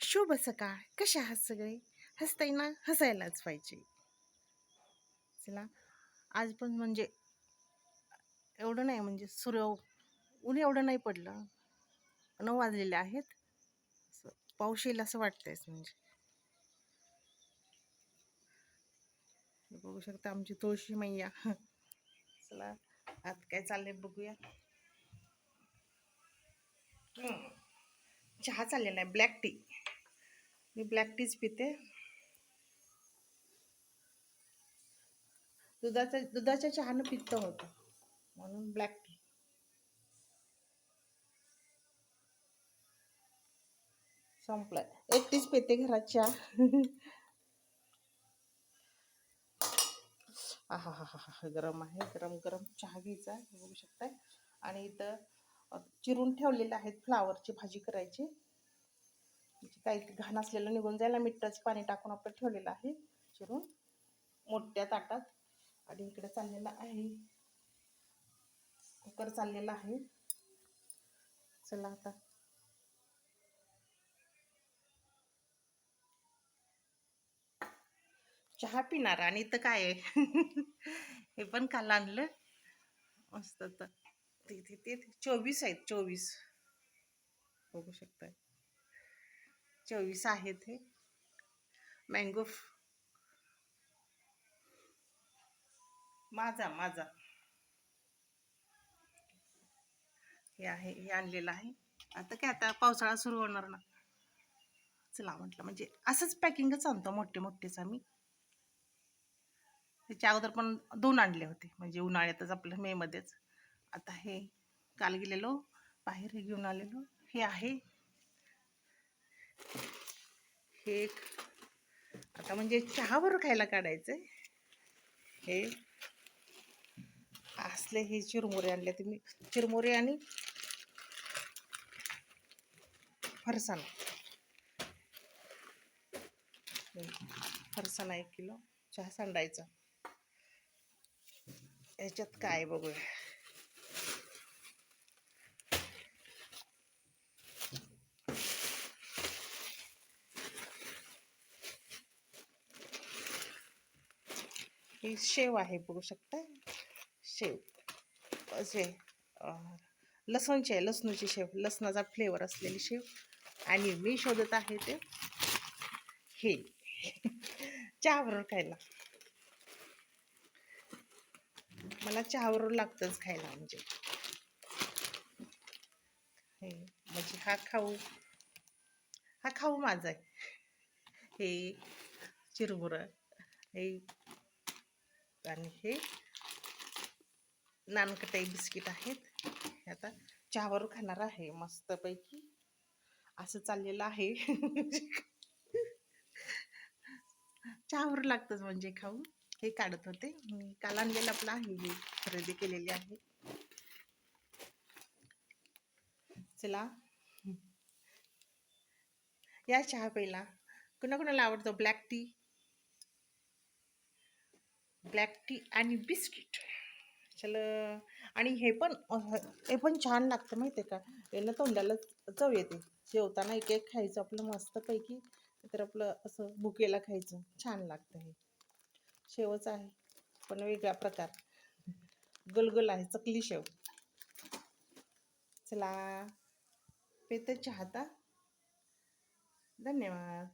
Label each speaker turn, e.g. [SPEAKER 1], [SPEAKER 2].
[SPEAKER 1] शुभ सकाळ. कशा आहात सगळे? हसताय ना हसायलाच पाहिजे. चला आज पण म्हणजे एवढं नाही म्हणजे सूर्य ऊन एवढं नाही पडलं. नऊ वाजलेले आहेत. असं पाऊस येईल असं वाटतंयच म्हणजे. बघू शकता आमची तुळशी मैया. चला आत काय चाललंय बघूया. चहा चाललेला आहे ब्लॅक टी. मी ब्लॅक टीच पिते. दुधाचा दुधाच्या चहानं पित्त होतं. म्हणून ब्लॅक टी संपलाय. एकटीच पिते घरात चहा. हा हा हा गरम आहे. गरम गरम चहा घ्यायचा बघू शकताय. आणि इथं चिरून ठेवलेले आहेत फ्लावरची भाजी करायची. म्हणजे काही घाण असलेलं निघून जायला मिठाचं पाणी टाकून आपण ठेवलेलं आहे चिरून. मोठ्या ताटात. आणि इकडे चाललेलं आहे. कुकर चाललेला आहे. चला आता. चहा पिणार आणि इथं काय आहे? हे पण काल आणलं. मस्त तर तिथे ते. चोवीस आहेत चोवीस. बघू शकताय. चोवीस आहेत हे. मँगो माझा माझा. हे आहे हे आणलेलं आहे. आता काय आता पावसाळा सुरू होणार ना. चला म्हटलं म्हणजे असंच पॅकिंगच आणतो मोठे मोठेच आम्ही. त्याच्या अगोदर पण दोन आणले होते म्हणजे उन्हाळ्यातच आपलं मेमध्येच. आता हे काल गेलेलो बाहेर घेऊन आलेलो. हे आहे. हे एक आता म्हणजे चहावर खायला काढायचं हे असले हे चिरमुरे आणले तुम्ही. चिरमुरे आणि फरसाण. फरसाण एक किलो. चहा सांडायचा. याच्यात काय बघूया. ही शेव आहे बघू शकता. शेव. असे लसणची लसूणची आहे लसणूची शेव. लसणाचा फ्लेवर असलेली शेव. आणि मी शोधत आहे ते. हे. चहाबरोबर खायला. मला चहाबरोबर लागतंच खायला म्हणजे. हे म्हणजे हा खाऊ हा खाऊ माझा आहे. हे चिरमुरं. हे आणि हे नानकटाई बिस्किट आहेत. हे आता चहावर खाणार आहे मस्तपैकी. असं चाललेलं आहे. चहावर लागतंच म्हणजे खाऊ हे काढत होते. मी काल आणलेलं आपलं आहे. हे खरेदी केलेली आहे. चला. या चहा पहिला कुणाकुणाला आवडतो? Black tea? ब्लॅक टी आणि बिस्किट. चल आणि हे पण हे पण छान लागतं माहिती आहे का? याला तोंडाला चव येते. जेवताना एक एक खायचं आपलं मस्तपैकी तर आपलं असं भुकेला खायचं. छान लागतं हे. शेवच आहे पण वेगळा प्रकार. गलगल आहे चकली शेव. चला पेते चाहता धन्यवाद.